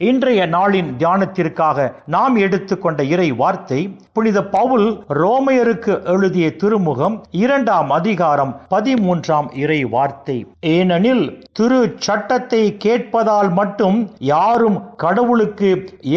இன்றைய நாளின் தியானத்திற்காக நாம் எடுத்துக்கொண்ட இறை வார்த்தை புனித பவுல் ரோமையருக்கு எழுதிய திருமுகம் இரண்டாம் அதிகாரம் பதிமூன்றாம் இறை வார்த்தை ஏனெனில் திரு சட்டத்தை கேட்பதால் மட்டும் யாரும் கடவுளுக்கு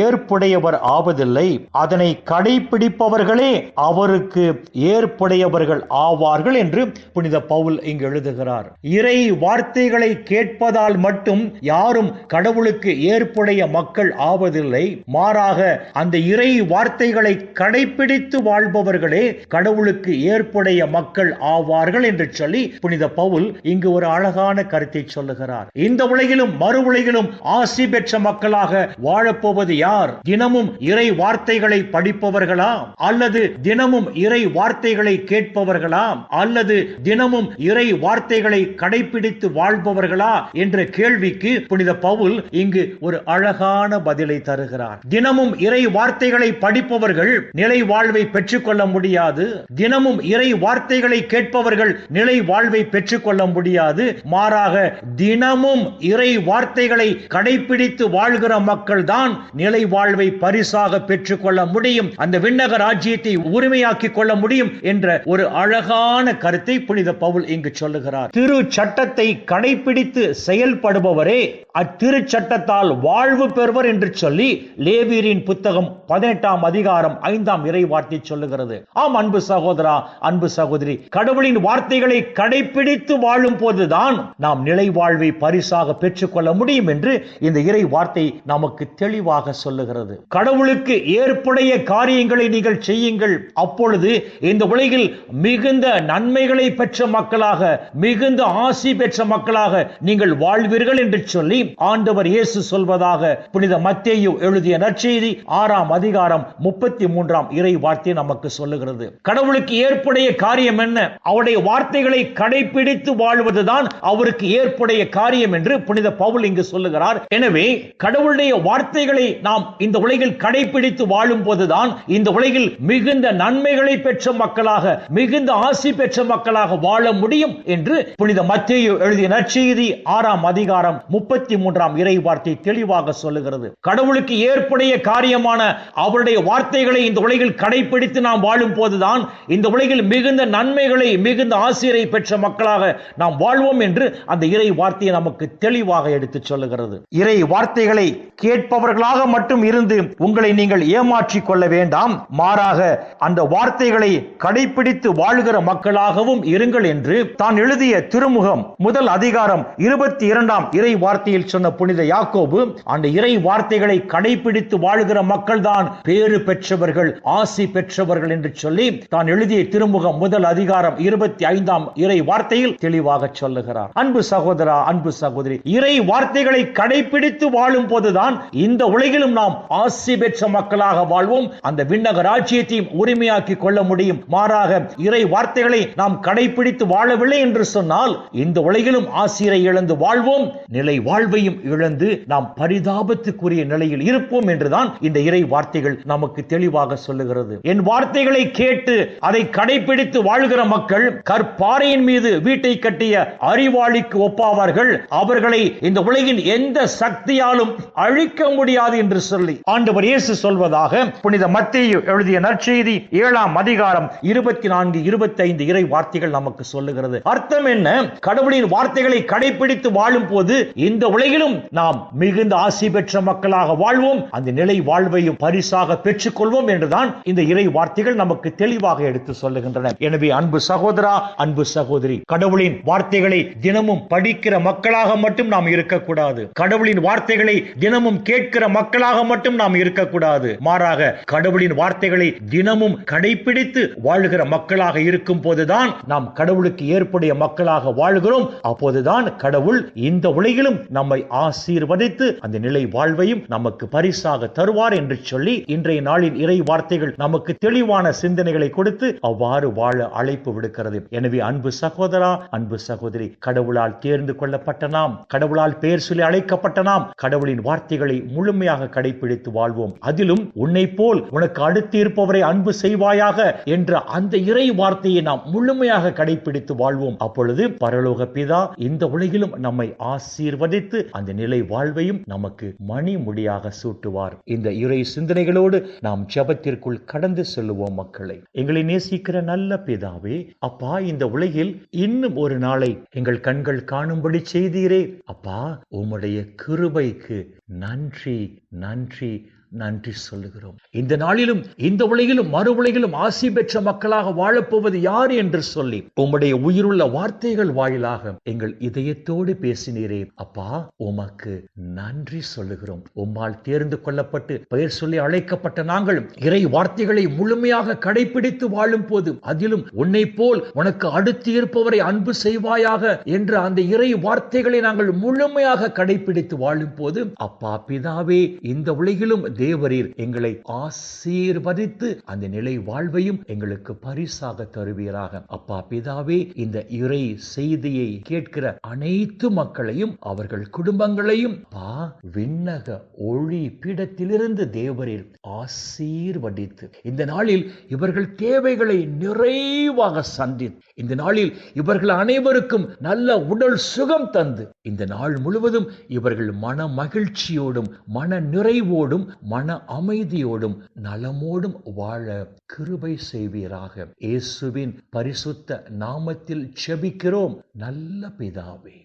ஏற்புடையவர் ஆவதில்லை. அதனை கடைபிடிப்பவர்களே அவருக்கு ஏற்புடையவர்கள் ஆவார்கள் என்று புனித பவுல் இங்கு எழுதுகிறார். இறை வார்த்தைகளை கேட்பதால் மட்டும் யாரும் கடவுளுக்கு ஏற்புடைய மக்கள் ஆவதில்லை. மாறாக அந்த இறை வார்த்தைகளை கடைபிடித்து வாழ்பவர்களே கடவுளுக்கு ஏற்புடைய மக்கள் ஆவார்கள் என்று சொல்லி புனித பவுல் இங்கு ஒரு அழகான கருத்தை சொல்லுகிறார் இந்த உலகிலும் மறு உலகிலும் ஆசி பெற்ற மக்களாக வாழப்போவது யார்? தினமும் இறை வார்த்தைகளை படிப்பவர்களா அல்லது தினமும் இறை வார்த்தைகளை கேட்பவர்களா அல்லது தினமும் இறை வார்த்தைகளை கடைபிடித்து வாழ்பவர்களா? என்ற கேள்விக்கு புனித பவுல் இங்கு ஒரு அழகான பதிலை தருகிறார். தினமும் இறை வார்த்தைகளை படிப்பவர்கள் நிலை வாழ்வை பெற்றுக்கொள்ள முடியாது. தினமும் இறை வார்த்தைகளை கேட்பவர்கள் நிலை வாழ்வை பெற்றுக்கொள்ள முடியாது. மாறாக தினமும் இறை வார்த்தைகளை கடைபிடித்து வாழ்கிற மக்கள் தான் நிலை வாழ்வை பரிசாக பெற்றுக்கொள்ள முடியும் அந்த விண்ணக ராஜ்யத்தை உரிமையாக்கி கொள்ள முடியும் என்ற ஒரு அழகான கருத்தை புனித பவுல் இங்கு சொல்லுகிறார். திரு சட்டத்தை கடைபிடித்து செயல்படுபவரே அத்திருச்சட்டத்தால் வாழ்வு பெறுவர் என்று சொல்லி லேவியரின் புத்தகம் பதினெட்டாம் அதிகாரம் ஐந்தாம் இறை வார்த்தை சொல்லுகிறது. ஆம் அன்பு சகோதரா அன்பு சகோதரி கடவுளின் வார்த்தைகளை கடைபிடித்து வாழும் போதுதான் நாம் நிலை வாழ்வை பரிசாக பெற்றுக்கொள்ள முடியும் என்று இந்த இறை வார்த்தை நமக்கு தெளிவாக சொல்லுகிறது. கடவுளுக்கு ஏற்புடைய காரியங்களை நீங்கள் செய்யுங்கள். அப்பொழுது இந்த உலகில் மிகுந்த நன்மைகளை பெற்ற மக்களாக மிகுந்த ஆசி பெற்ற மக்களாக நீங்கள் வாழ்வீர்கள் என்று சொல்லி ஆண்டவர் இயேசு சொல்வதாக புனித மத்தேயு எழுதிய நற்செய்தி ஆறாம் அதிகாரம் முப்பத்தி மூன்றாம் இறை வார்த்தை நமக்கு சொல்லுகிறது. கடவுளுக்கு ஏற்புடைய காரியம் என்ன? அவருடைய வார்த்தைகளை கடைபிடித்து வாழ்வதுதான் அவருக்கு ஏற்புடைய காரியம் என்று புனித பவுல் இங்கு சொல்லுகிறார். எனவே கடவுளுடைய வார்த்தைகளை நாம் இந்த உலகில் கடைபிடித்து வாழும் போதுதான் இந்த உலகில் மிகுந்த நன்மைகளை பெற்ற மக்களாக மிகுந்த ஆசி பெற்ற மக்களாக வாழ முடியும் என்று புனித மத்திய எழுதிய நற்செய்தி ஆறாம் அதிகாரம் முப்பத்தி இருபத்தி மூன்றாம் இறை வார்த்தை தெளிவாக சொல்லுகிறது. கடவுளுக்கு ஏற்புடைய காரியமான அவருடைய வார்த்தைகளை இந்த உலகில் கடைபிடித்து நாம் வாழும் போதுதான் இந்த உலகில் மிகுந்த நன்மைகளை மிகுந்த ஆசிரியரை பெற்ற மக்களாக நாம் வாழ்வோம் என்று அந்த இறை வார்த்தையை நமக்கு தெளிவாக எடுத்து சொல்லுகிறது. இறை வார்த்தைகளை கேட்பவர்களாக மட்டும் இருந்து உங்களை நீங்கள் ஏமாற்றிக் கொள்ள வேண்டாம். மாறாக அந்த வார்த்தைகளை கடைபிடித்து வாழ்கிற மக்களாகவும் இருங்கள் என்று தான் எழுதிய திருமுகம் முதல் அதிகாரம் இருபத்தி இரண்டாம் இறை வார்த்தையில் சொன்ன புனித யாக்கோபு அந்த இறை வார்த்தைகளை கடைபிடித்து வாழ்கிற மக்கள் தான் பேறு பெற்றவர்கள் ஆசி பெற்றவர்கள் என்று சொல்லி தான் எழுதிய திருமுகம் முதல் அதிகாரம் இருபத்தி ஐந்தாம் இறை வார்த்தையில் தெளிவாக சொல்லுகிறார். அன்பு சகோதரா அன்பு சகோதரி இறை வார்த்தைகளை கடைபிடித்து வாழும் போதுதான் இந்த உலகிலும் நாம் ஆசி பெற்ற மக்களாக வாழ்வோம். அந்த விண்ணக ராஜ்யத்தையும் உரிமையாக்கி கொள்ள முடியும். மாறாக இறை வார்த்தைகளை நாம் கடைபிடித்து வாழவில்லை என்று சொன்னால் இந்த உலகிலும் ஆசிரியரை இழந்து வாழ்வோம். நிலை வாழ்வையும் இழந்து நாம் பரிதாபத்துக்குரிய நிலையில் இருப்போம் என்றுதான் இந்த இறை வார்த்தைகள் நமக்கு தெளிவாக சொல்லுகிறது. என் வார்த்தைகளை கேட்டு அதை கடைபிடித்து வாழ்கிற மக்கள் கற்பாறையின் மீது வீட்டை கட்டிய அறிவாளிக்கு ஒப்பாவார்கள். அவர்களை இந்த உலகின் எந்த சக்தியாலும் அழிக்க முடியாது என்று சொல்லி ஆண்டவர் இயேசு சொல்வதாக புனித மத்திய எழுதிய நற்செய்தி ஏழாம் அதிகாரம் இருபத்தி நான்கு இருபத்தி ஐந்து இறை வார்த்தைகள் நமக்கு சொல்லுகிறது. அர்த்தம் என்ன? கடவுளின் வார்த்தைகளை கடைபிடித்து வாழும் போது இந்த உலகிலும் நாம் மிகுந்த ஆசி பெற்ற மக்களாக வாழ்வோம். அந்த நிலை வாழ்வையும் பரிசாக பெற்றுக் கொள்வோம் என்றுதான் இந்த இறை வார்த்தைகள் நமக்கு தெளிவாக எடுத்து சொல்லுகின்றன. எனவே அன்பு சகோதரா அன்பு சகோதரி கடவுளின் வார்த்தைகளை தினமும் படிக்கிற மக்களாக மட்டும் நாம் இருக்கக்கூடாது. கடவுளின் வார்த்தைகளை தினமும் கேட்கிற மக்களாக மட்டும் நாம் இருக்கக்கூடாது. மாறாக கடவுளின் வார்த்தைகளை தினமும் கடைபிடித்து வாழ்கிற மக்களாக இருக்கும் போதுதான் நாம் கடவுளுக்கு ஏற்புடைய மக்களாக வாழ்கிறோம். அப்போதுதான் கடவுள் இந்த உலகிலும் நம்மை நம்மை ஆசீர்வதித்து அந்த நிலை வாழ்வையும் நமக்கு பரிசாக தருவார் என்று சொல்லி இன்றைய நாளின் இறை வார்த்தைகள் நமக்கு தெளிவான சிந்தனைகளை கொடுத்து அவ்வாறு வாழ அழைப்பு விடுக்கிறது. எனவே அன்பு சகோதரா அன்பு சகோதரி கடவுளால் தேர்ந்து கொள்ளப்பட்ட நாம் கடவுளால் பெயர் சொல்லி அழைக்கப்பட்ட நாம் கடவுளின் வார்த்தைகளை முழுமையாக கடைபிடித்து வாழ்வோம். அதிலும் உன்னை போல் உனக்கு அடுத்து இருப்பவரை அன்பு செய்வாயாக என்ற அந்த இறை வார்த்தையை நாம் முழுமையாக கடைபிடித்து வாழ்வோம். அப்பொழுது பரலோக பிதா இந்த உலகிலும் நம்மை ஆசீர்வதித்து அந்த நிலை வாழ்வையும் நமக்கு மணிமுடியாக சூட்டுவார். இந்த இறை சிந்தனைகளோடு நாம் ஜெபத்திற்குள் கடந்து செல்லுவோம் மக்களை. எங்களை நேசிக்கிற நல்ல பிதாவே அப்பா இந்த உலகில் இன்னும் ஒரு நாளை எங்கள் கண்கள் காணும்படி செய்தீரே. அப்பா உம்முடைய கிருபைக்கு நன்றி நன்றி நன்றி சொல்லுகிறோம். இந்த நாளிலும் இந்த உலகிலும் மறு உலகிலும் ஆசி பெற்ற மக்களாக வாழப்போவது யார் என்று சொல்லி உம்முடைய உயிருள்ள வார்த்தைகள் வாயிலாக எங்கள் இதயத்தோடு பேசினீரே. அப்பா உமக்கு நன்றி சொல்லுகிறோம். உம்மால் தேர்ந்து கொள்ளப்பட்டு பெயர் சொல்லி அழைக்கப்பட்ட நாங்களும் இறை வார்த்தைகளை முழுமையாக கடைபிடித்து வாழும் போது அதிலும் உன்னை போல் உனக்கு அடுத்து இருப்பவரை அன்பு செய்வாயாக என்ற அந்த இறை வார்த்தைகளை நாங்கள் முழுமையாக கடைபிடித்து வாழும் போது அப்பா பிதாவே இந்த உலகிலும் தேவரீர் எங்களை ஆசீர்வதித்து அந்த நிலை வாழ்வையும் எங்களுக்கு பரிசாக தருவீராக. அப்பா பிதாவே இந்த இறை செய்தியை கேட்கிற அனைத்து மக்களையும் அவர்கள் குடும்பங்களையும் பா விண்ணக ஒளி பீடத்திலிருந்து தேவரீர் ஆசீர்வதித்து. இந்த நாளில் இவர்கள் தேவைகளை நிறைவாக சந்தித்து இந்த நாளில் இவர்கள் அனைவருக்கும் நல்ல உடல் சுகம் தந்து இந்த நாள் முழுவதும் இவர்கள் மன மகிழ்ச்சியோடும் மன நிறைவோடும் மன அமைதியோடும் நலமோடும் வாழ கிருபை செய்வீராக. இயேசுவின் பரிசுத்த நாமத்தில் செபிக்கிறோம் நல்ல பிதாவே.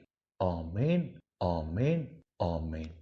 ஆமேன் ஆமேன் ஆமேன்.